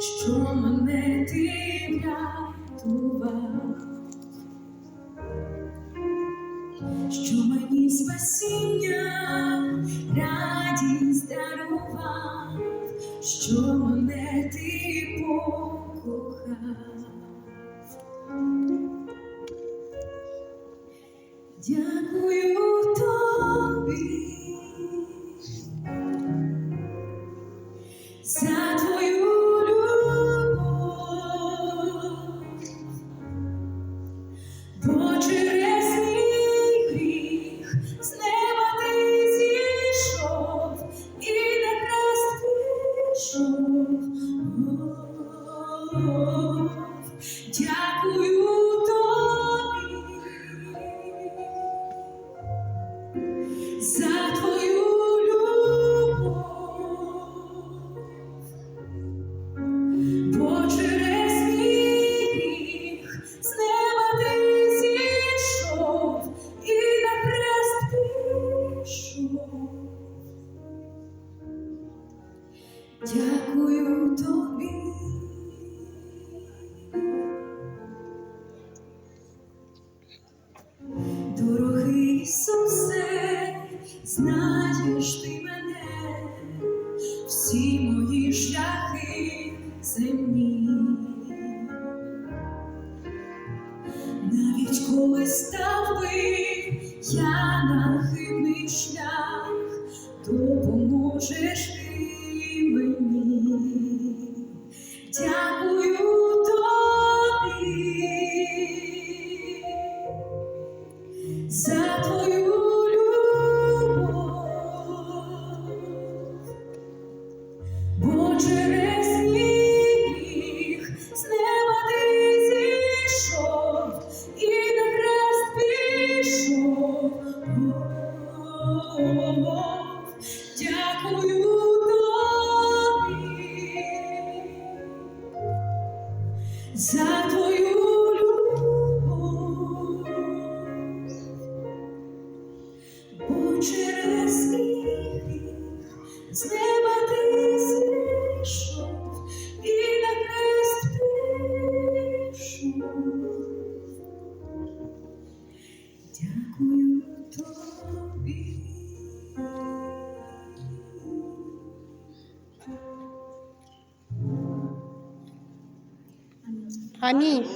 що мене ти врятував, що мені спасіння, радість дарував, що мене ти покохав. Дякую тобі за твою любов, бо через з неба ти і на хрест. Дякую тобі. Знаєш ти мене, всі мої шляхи земні. Навіть коли став би я на хибний шлях, допоможеш ти мені. Дякую тобі через мій гріх з і на хрест пішов. Дякую за твою любов, бо через мій гріх з неба Амінь.